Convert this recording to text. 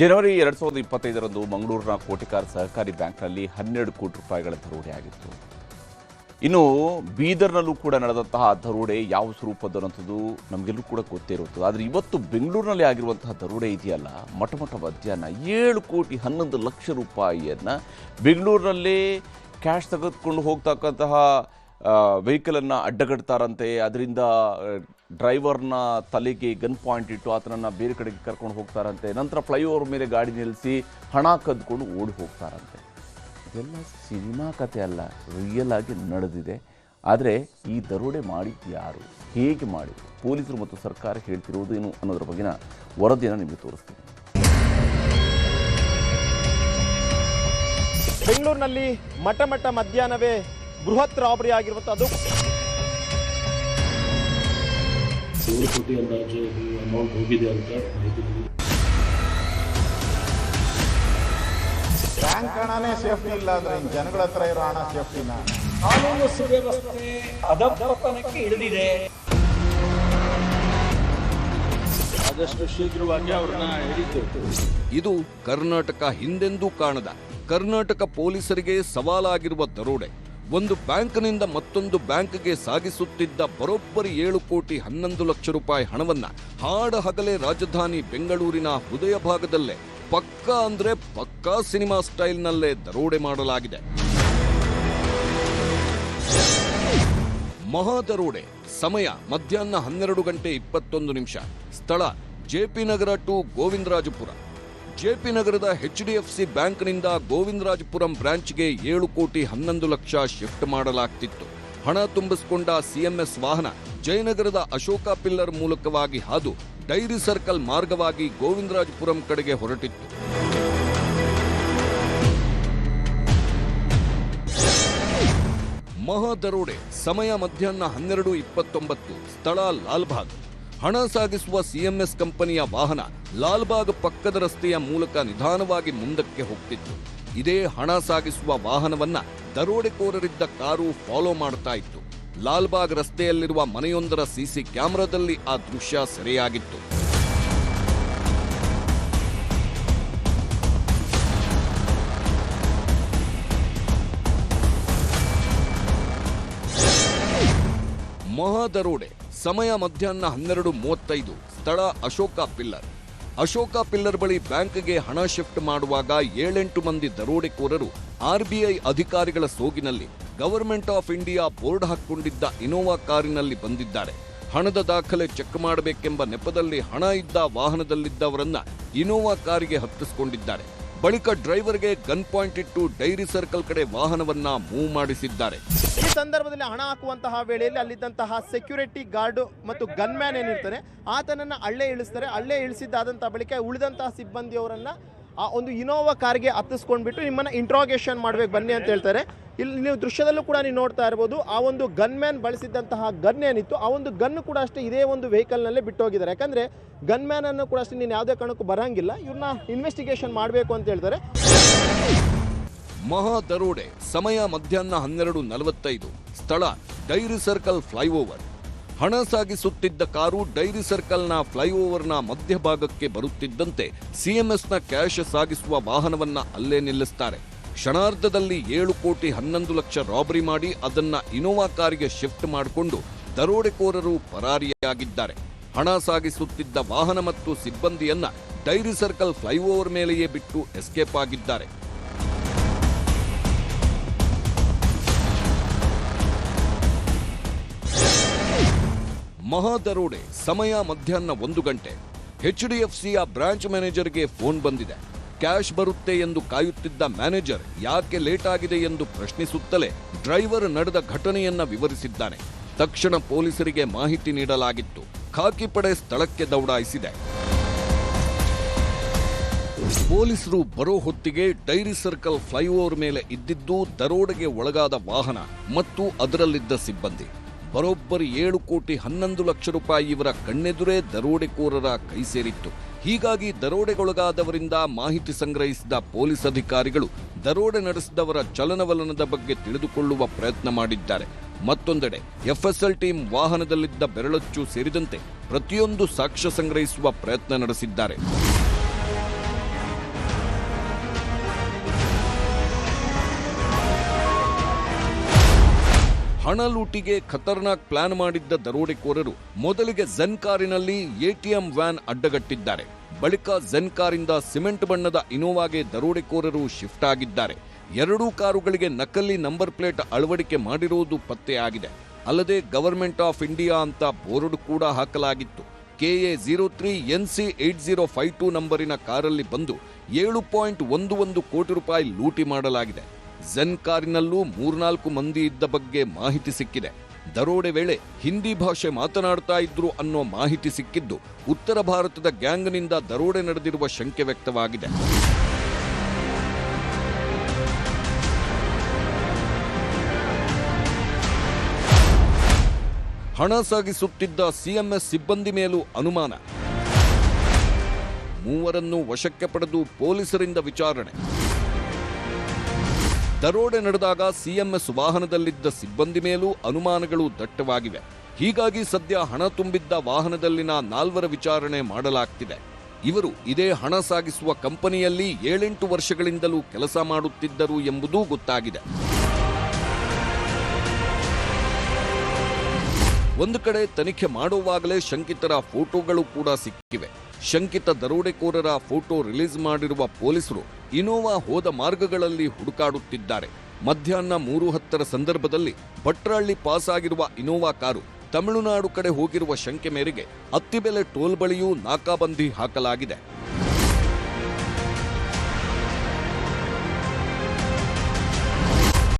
ಜನವರಿ ಎರಡ್ ಸಾವಿರದ ಇಪ್ಪತ್ತೈದರಂದು ಮಂಗಳೂರಿನ ಕೋಟಿಕಾರ್ ಸಹಕಾರಿ ಬ್ಯಾಂಕ್ನಲ್ಲಿ ಹನ್ನೆರಡು ಕೋಟಿ ರೂಪಾಯಿಗಳ ದರೋಡೆ ಆಗಿತ್ತು. ಇನ್ನು ಬೀದರ್ನಲ್ಲೂ ಕೂಡ ನಡೆದಂತಹ ದರೋಡೆ ಯಾವ ಸ್ವರೂಪದನ್ನಂಥದ್ದು ನಮಗೆಲ್ಲರೂ ಕೂಡ ಗೊತ್ತೇ ಇರುತ್ತದೆ ಆದರೆ ಇವತ್ತು ಬೆಂಗಳೂರಿನಲ್ಲಿ ಆಗಿರುವಂತಹ ದರೋಡೆ ಇದೆಯಲ್ಲ, ಮಠ ಮಠ ಮಧ್ಯಾಹ್ನ ಏಳು ಕೋಟಿ ಹನ್ನೊಂದು ಲಕ್ಷ ರೂಪಾಯಿಯನ್ನು ಬೆಂಗಳೂರಿನಲ್ಲೇ ಕ್ಯಾಶ್ ತೆಗೆದುಕೊಂಡು ಹೋಗ್ತಕ್ಕಂತಹ ವೆಹಿಕಲನ್ನು ಅಡ್ಡಗಡ್ತಾರಂತೆ ಅದರಿಂದ ಡ್ರೈವರ್ನ ತಲೆಗೆ ಗನ್ ಪಾಯಿಂಟ್ ಇಟ್ಟು ಆತನನ್ನು ಬೇರೆ ಕಡೆಗೆ ಕರ್ಕೊಂಡು ಹೋಗ್ತಾರಂತೆ. ನಂತರ ಫ್ಲೈಓವರ್ ಮೇಲೆ ಗಾಡಿ ನಿಲ್ಲಿಸಿ ಹಣ ಕದ್ಕೊಂಡು ಓಡಿ ಹೋಗ್ತಾರಂತೆ. ಇದೆಲ್ಲ ಸಿನಿಮಾ ಕಥೆ ಅಲ್ಲ ರಿಯಲ್ ಆಗಿ ನಡೆದಿದೆ. ಆದರೆ ಈ ದರೋಡೆ ಮಾಡಿ ಯಾರು? ಹೇಗೆ ಮಾಡಿ ಪೊಲೀಸರು ಮತ್ತು ಸರ್ಕಾರ ಹೇಳ್ತಿರುವುದು ಏನು ಅನ್ನೋದ್ರ ಬಗ್ಗೆನ ವರದಿಯನ್ನು ನಿಮಗೆ ತೋರಿಸ್ತೀನಿ. ಬೆಂಗಳೂರಿನಲ್ಲಿ ಮಠ ಮಠ ಮಧ್ಯಾಹ್ನವೇ ಬೃಹತ್ ರಾಬರಿ ಆಗಿರುವಂತಹದ್ದು ಏಳು ಕೋಟಿ ಅಂದಾಜು ಅದು ಅಮೌಂಟ್ ಹೋಗಿದೆ ಅಂತ ಬ್ಯಾಂಕ್ ಹಣನೇ ಸೇಫ್ಟಿ ಇಲ್ಲ ಅಂದ್ರೆ ಜನಗಳ ಹತ್ರ ಇರೋ ಹಣ ಸೇಫ್ಟಿನ ಕಾನೂನು ಸುವ್ಯವಸ್ಥೆ ಅಧಪತನಕ್ಕೆ ಇಳಿದಿದೆ. ಆದಷ್ಟು ಶೀಘ್ರವಾಗಿ ಅವ್ರನ್ನ ಹಿಡಿತು ಇದು ಕರ್ನಾಟಕ ಹಿಂದೆಂದೂ ಕಾಣದ. ಕರ್ನಾಟಕ ಪೊಲೀಸರಿಗೆ ಸವಾಲಾಗಿರುವ ದರೋಡೆ. ಒಂದು ಬ್ಯಾಂಕ್ನಿಂದ ಮತ್ತೊಂದು ಬ್ಯಾಂಕ್ಗೆ ಸಾಗಿಸುತ್ತಿದ್ದ ಬರೋಬ್ಬರಿ ಏಳು ಕೋಟಿ ಹನ್ನೊಂದು ಲಕ್ಷ ರೂಪಾಯಿ ಹಣವನ್ನ ಹಾಡ ಹಗಲೇ ರಾಜಧಾನಿ ಬೆಂಗಳೂರಿನ ಹೃದಯ ಭಾಗದಲ್ಲೇ ಪಕ್ಕಾ ಅಂದ್ರೆ ಪಕ್ಕಾ ಸಿನಿಮಾ ಸ್ಟೈಲ್ನಲ್ಲೇ ದರೋಡೆ ಮಾಡಲಾಗಿದೆ. ಮಹಾದರೋಡೆ ಸಮಯ ಮಧ್ಯಾಹ್ನ ಹನ್ನೆರಡು ಗಂಟೆ ಇಪ್ಪತ್ತೊಂದು ನಿಮಿಷ. ಸ್ಥಳ JP Nagar to Govindarajapura. JP ನಗರದ ಎಚ್ಡಿಎಫ್ಸಿ ಬ್ಯಾಂಕ್ನಿಂದ ಗೋವಿಂದರಾಜಪುರಂ ಬ್ರಾಂಚ್ಗೆ ಏಳು ಕೋಟಿ ಹನ್ನೊಂದು ಲಕ್ಷ ಶಿಫ್ಟ್ ಮಾಡಲಾಗ್ತಿತ್ತು. ಹಣ ತುಂಬಿಸಿಕೊಂಡ ಸಿಎಂಎಸ್ ವಾಹನ ಜಯನಗರದ ಅಶೋಕ ಪಿಲ್ಲರ್ ಮೂಲಕವಾಗಿ ಹಾದು ಡೈರಿ ಸರ್ಕಲ್ ಮಾರ್ಗವಾಗಿ ಗೋವಿಂದರಾಜಪುರಂ ಕಡೆಗೆ ಹೊರಟಿತ್ತು. ಮಹಾದರೋಡೆ ಸಮಯ ಮಧ್ಯಾಹ್ನ ಹನ್ನೆರಡು ಇಪ್ಪತ್ತೊಂಬತ್ತು, ಸ್ಥಳ ಲಾಲ್ಬಾಗ್. ಹಣ ಸಾಗಿಸುವ ಸಿಎಂಎಸ್ ಕಂಪನಿಯ ವಾಹನ ಲಾಲ್ಬಾಗ್ ಪಕ್ಕದ ರಸ್ತೆಯ ಮೂಲಕ ನಿಧಾನವಾಗಿ ಮುಂದಕ್ಕೆ ಹೋಗ್ತಿತ್ತು. ಇದೇ ಹಣ ಸಾಗಿಸುವ ವಾಹನವನ್ನ ದರೋಡೆಕೋರರಿದ್ದ ಕಾರು ಫಾಲೋ ಮಾಡ್ತಾ ಇತ್ತು. ಲಾಲ್ಬಾಗ್ ರಸ್ತೆಯಲ್ಲಿರುವ ಮನೆಯೊಂದರ ಸಿಸಿ ಕ್ಯಾಮೆರಾದಲ್ಲಿ ಆ ದೃಶ್ಯ ಸೆರೆಯಾಗಿತ್ತು. ಮಹಾದರೋಡೆ ಸಮಯ ಮಧ್ಯಾಹ್ನ ಹನ್ನೆರಡು ಮೂವತ್ತೈದು, ಸ್ಥಳ ಅಶೋಕ ಪಿಲ್ಲರ್. ಅಶೋಕ ಪಿಲ್ಲರ್ ಬಳಿ ಬ್ಯಾಂಕ್ಗೆ ಹಣ ಶಿಫ್ಟ್ ಮಾಡುವಾಗ ಏಳೆಂಟು ಮಂದಿ ದರೋಡೆಕೋರರು ಆರ್ಬಿಐ ಅಧಿಕಾರಿಗಳ ಸೋಗಿನಲ್ಲಿ ಗವರ್ಮೆಂಟ್ ಆಫ್ ಇಂಡಿಯಾ ಬೋರ್ಡ್ ಹಾಕೊಂಡಿದ್ದ ಇನೋವಾ ಕಾರಿನಲ್ಲಿ ಬಂದಿದ್ದಾರೆ. ಹಣದ ದಾಖಲೆ ಚೆಕ್ ಮಾಡಬೇಕೆಂಬ ನೆಪದಲ್ಲಿ ಹಣ ಇದ್ದ ವಾಹನದಲ್ಲಿದ್ದವರನ್ನ ಇನೋವಾ ಕಾರಿಗೆ ಹತ್ತಿಸಿಕೊಂಡಿದ್ದಾರೆ. ಬಳಿಕ ಡ್ರೈವರ್ಗೆ ಗನ್ ಪಾಯಿಂಟ್ ಇಟ್ಟು ಡೈರಿ ಸರ್ಕಲ್ ಕಡೆ ವಾಹನವನ್ನ ಮೂವ್ ಮಾಡಿಸಿದ್ದಾರೆ. ಈ ಸಂದರ್ಭದಲ್ಲಿ ಹಣ ಹಾಕುವಂತಹ ವೇಳೆಯಲ್ಲಿ ಅಲ್ಲಿದ್ದಂತಹ ಸೆಕ್ಯೂರಿಟಿ ಗಾರ್ಡ್ ಮತ್ತು ಗನ್ ಮ್ಯಾನ್ ಏನಿರ್ತಾರೆ ಆತನನ್ನ ಅಲ್ಲೇ ಇಳಿಸ್ತಾರೆ. ಅಲ್ಲೇ ಇಳಿಸಿದ್ದಾದಂತಹ ಬಳಿಕ ಉಳಿದಂತಹ ಸಿಬ್ಬಂದಿಯವರನ್ನ ಆ ಒಂದು ಇನೋವಾ ಕಾರ್ಗೆ ಹತ್ತಿಸ್ಕೊಂಡ್ಬಿಟ್ಟು ನಿಮ್ಮನ್ನ ಇಂಟ್ರಾಗೇಷನ್ ಮಾಡ್ಬೇಕು, ಬನ್ನಿ ಅಂತ ಹೇಳ್ತಾರೆ. ಇಲ್ಲಿ ನೀವು ದೃಶ್ಯದಲ್ಲೂ ಕೂಡ ನೀವು ನೋಡ್ತಾ ಇರ್ಬೋದು, ಆ ಒಂದು ಗನ್ ಮ್ಯಾನ್ ಬಳಸಿದ್ದಂತಹ ಗನ್ ಏನಿತ್ತು, ಆ ಒಂದು ಗನ್ ಕೂಡ ಅಷ್ಟೇ ಇದೇ ಒಂದು ವೆಹಿಕಲ್ನಲ್ಲೇ ಬಿಟ್ಟು ಹೋಗಿದ್ದಾರೆ ಯಾಕಂದ್ರೆ ಗನ್ ಮ್ಯಾನ್ ಅನ್ನು ಕೂಡ ಅಷ್ಟೇ ನೀನು ಯಾವುದೇ ಕಾರಣಕ್ಕೂ ಬರಂಗಿಲ್ಲ ಇವ್ರನ್ನ ಇನ್ವೆಸ್ಟಿಗೇಷನ್ ಮಾಡಬೇಕು ಅಂತ ಹೇಳ್ತಾರೆ. ಮಹಾ ದರೋಡೆ, ಸಮಯ ಮಧ್ಯಾಹ್ನ ಹನ್ನೆರಡು ನಲವತ್ತೈದು, ಸ್ಥಳ ಡೈರಿ ಸರ್ಕಲ್ ಫ್ಲೈಓವರ್. ಹಣ ಸಾಗಿಸುತ್ತಿದ್ದ ಕಾರು ಡೈರಿ ಸರ್ಕಲ್ನ ಫ್ಲೈಓವರ್ನ ಮಧ್ಯಭಾಗಕ್ಕೆ ಬರುತ್ತಿದ್ದಂತೆ ಸಿಎಂಎಸ್ನ ಕ್ಯಾಶ್ ಸಾಗಿಸುವ ವಾಹನವನ್ನ ಅಲ್ಲೇ ನಿಲ್ಲಿಸ್ತಾರೆ. ಕ್ಷಣಾರ್ಧದಲ್ಲಿ ಏಳು ಕೋಟಿ ಹನ್ನೊಂದು ಲಕ್ಷ ರಾಬರಿ ಮಾಡಿ ಅದನ್ನ ಇನೋವಾ ಕಾರಿಗೆ ಶಿಫ್ಟ್ ಮಾಡಿಕೊಂಡು ದರೋಡೆಕೋರರು ಪರಾರಿಯಾಗಿದ್ದಾರೆ. ಹಣ ಸಾಗಿಸುತ್ತಿದ್ದ ವಾಹನ ಮತ್ತು ಸಿಬ್ಬಂದಿಯನ್ನ ಡೈರಿ ಸರ್ಕಲ್ ಫ್ಲೈಓವರ್ ಮೇಲೆಯೇ ಬಿಟ್ಟು ಎಸ್ಕೇಪ್ ಆಗಿದ್ದಾರೆ. ಮಹಾದರೋಡೆ ಸಮಯ ಮಧ್ಯಾಹ್ನ ಒಂದು ಗಂಟೆ. ಎಚ್ ಡಿ ಎಫ್ ಸಿಯ ಬ್ರಾಂಚ್ ಮ್ಯಾನೇಜರ್ಗೆ ಫೋನ್ ಬಂದಿದೆ. ಕ್ಯಾಶ್ ಬರುತ್ತೆ ಎಂದು ಕಾಯುತ್ತಿದ್ದ ಮ್ಯಾನೇಜರ್ ಯಾಕೆ ಲೇಟ್ ಆಗಿದೆ ಎಂದು ಪ್ರಶ್ನಿಸುತ್ತಲೇ ಡ್ರೈವರ್ ನಡೆದ ಘಟನೆಯನ್ನ ವಿವರಿಸಿದ್ದಾನೆ. ತಕ್ಷಣ ಪೊಲೀಸರಿಗೆ ಮಾಹಿತಿ ನೀಡಲಾಗಿತ್ತು. ಖಾಕಿ ಪಡೆ ಸ್ಥಳಕ್ಕೆ ದೌಡಾಯಿಸಿದೆ. ಪೊಲೀಸರು ಬರೋ ಹೊತ್ತಿಗೆ ಡೈರಿ ಸರ್ಕಲ್ ಫ್ಲೈಓವರ್ ಮೇಲೆ ಇದ್ದಿದ್ದು ದರೋಡೆಗೆ ಒಳಗಾದ ವಾಹನ ಮತ್ತು ಅದರಲ್ಲಿದ್ದ ಸಿಬ್ಬಂದಿ. ಬರೋಬ್ಬರಿ ಏಳು ಕೋಟಿ ಹನ್ನೊಂದು ಲಕ್ಷ ರೂಪಾಯಿ ಇವರ ಕಣ್ಣೆದುರೇ ದರೋಡೆಕೋರರ ಕೈ ಸೇರಿತ್ತು. ಹೀಗಾಗಿ ದರೋಡೆಗೊಳಗಾದವರಿಂದ ಮಾಹಿತಿ ಸಂಗ್ರಹಿಸಿದ ಪೊಲೀಸ್ ಅಧಿಕಾರಿಗಳು ದರೋಡೆ ನಡೆಸಿದವರ ಚಲನವಲನದ ಬಗ್ಗೆ ತಿಳಿದುಕೊಳ್ಳುವ ಪ್ರಯತ್ನ ಮಾಡಿದ್ದಾರೆ. ಮತ್ತೊಂದೆಡೆ, ಎಫ್ಎಸ್ಎಲ್ ಟೀಮ್ ವಾಹನದಲ್ಲಿದ್ದ ಬೆರಳಚ್ಚು ಸೇರಿದಂತೆ ಪ್ರತಿಯೊಂದು ಸಾಕ್ಷ್ಯ ಸಂಗ್ರಹಿಸುವ ಪ್ರಯತ್ನ ನಡೆಸಿದ್ದಾರೆ. ಹಣ ಲೂಟಿಗೆ ಖತರ್ನಾಕ್ ಪ್ಲಾನ್ ಮಾಡಿದ್ದ ದರೋಡೆಕೋರರು ಮೊದಲಿಗೆ ಝೆನ್ ಕಾರಿನಲ್ಲಿ ಎಟಿಎಂ ವ್ಯಾನ್ ಅಡ್ಡಗಟ್ಟಿದ್ದಾರೆ. ಬಳಿಕ ಝೆನ್ ಕಾರಿಂದ ಸಿಮೆಂಟ್ ಬಣ್ಣದ ಇನೋವಾಗೆ ದರೋಡೆಕೋರರು ಶಿಫ್ಟ್ ಆಗಿದ್ದಾರೆ. ಎರಡೂ ಕಾರುಗಳಿಗೆ ನಕಲಿ ನಂಬರ್ ಪ್ಲೇಟ್ ಅಳವಡಿಕೆ ಮಾಡಿರುವುದು ಪತ್ತೆಯಾಗಿದೆ ಅಲ್ಲದೆ ಗವರ್ಮೆಂಟ್ ಆಫ್ ಇಂಡಿಯಾ ಅಂತ ಬೋರ್ಡ್ ಕೂಡ ಹಾಕಲಾಗಿತ್ತು. KA zero three N C eight zero five two ನಂಬರಿನ ಕಾರಲ್ಲಿ ಬಂದು ಏಳು ಪಾಯಿಂಟ್ ಒಂದು ಒಂದು ಕೋಟಿ ರೂಪಾಯಿ ಲೂಟಿ ಮಾಡಲಾಗಿದೆ. ಝೆನ್ ಕಾರಿನಲ್ಲೂ ಮೂರ್ನಾಲ್ಕು ಮಂದಿ ಇದ್ದ ಬಗ್ಗೆ ಮಾಹಿತಿ ಸಿಕ್ಕಿದೆ. ದರೋಡೆ ವೇಳೆ ಹಿಂದಿ ಭಾಷೆ ಮಾತನಾಡ್ತಾ ಇದ್ರು ಅನ್ನೋ ಮಾಹಿತಿ ಸಿಕ್ಕಿದ್ದು ಉತ್ತರ ಭಾರತದ ಗ್ಯಾಂಗ್ನಿಂದ ದರೋಡೆ ನಡೆದಿರುವ ಶಂಕೆ ವ್ಯಕ್ತವಾಗಿದೆ. ಹಣ ಸಾಗಿಸುತ್ತಿದ್ದ ಸಿಎಂಎಸ್ ಸಿಬ್ಬಂದಿ ಮೇಲೂ ಅನುಮಾನ. ಮೂವರನ್ನು ವಶಕ್ಕೆ ಪಡೆದು ಪೊಲೀಸರಿಂದ ವಿಚಾರಣೆ. ದರೋಡೆ ನಡೆದಾಗ ಸಿಎಂಎಸ್ ವಾಹನದಲ್ಲಿದ್ದ ಸಿಬ್ಬಂದಿ ಮೇಲೂ ಅನುಮಾನಗಳು ದಟ್ಟವಾಗಿವೆ. ಹೀಗಾಗಿ ಸದ್ಯ ಹಣ ತುಂಬಿದ್ದ ವಾಹನದಲ್ಲಿನ ನಾಲ್ವರ ವಿಚಾರಣೆ ಮಾಡಲಾಗ್ತಿದೆ. ಇವರು ಇದೇ ಹಣ ಸಾಗಿಸುವ ಕಂಪನಿಯಲ್ಲಿ ಏಳೆಂಟು ವರ್ಷಗಳಿಂದಲೂ ಕೆಲಸ ಮಾಡುತ್ತಿದ್ದರು ಎಂಬುದೂ ಗೊತ್ತಾಗಿದೆ. ಒಂದು ಕಡೆ ತನಿಖೆ ಮಾಡುವಾಗಲೇ ಶಂಕಿತರ ಫೋಟೋಗಳು ಕೂಡ ಸಿಕ್ಕಿವೆ. ಶಂಕಿತ ದರೋಡೆಕೋರರ ಫೋಟೋ ರಿಲೀಸ್ ಮಾಡಿರುವ ಪೊಲೀಸರು ಇನೋವಾ ಹೋದ ಮಾರ್ಗಗಳಲ್ಲಿ ಹುಡುಕಾಡುತ್ತಿದ್ದಾರೆ. ಮಧ್ಯಾಹ್ನ ಮೂರು ಹತ್ತರ ಸಂದರ್ಭದಲ್ಲಿ ಭಟ್ರಹಳ್ಳಿ ಪಾಸ್ ಆಗಿರುವ ಇನೋವಾ ಕಾರು ತಮಿಳುನಾಡು ಕಡೆ ಹೋಗಿರುವ ಶಂಕೆ ಮೇರೆಗೆ ಅತ್ತಿಬೆಲೆ ಟೋಲ್ ಬಳಿಯೂ ನಾಕಾಬಂದಿ ಹಾಕಲಾಗಿದೆ.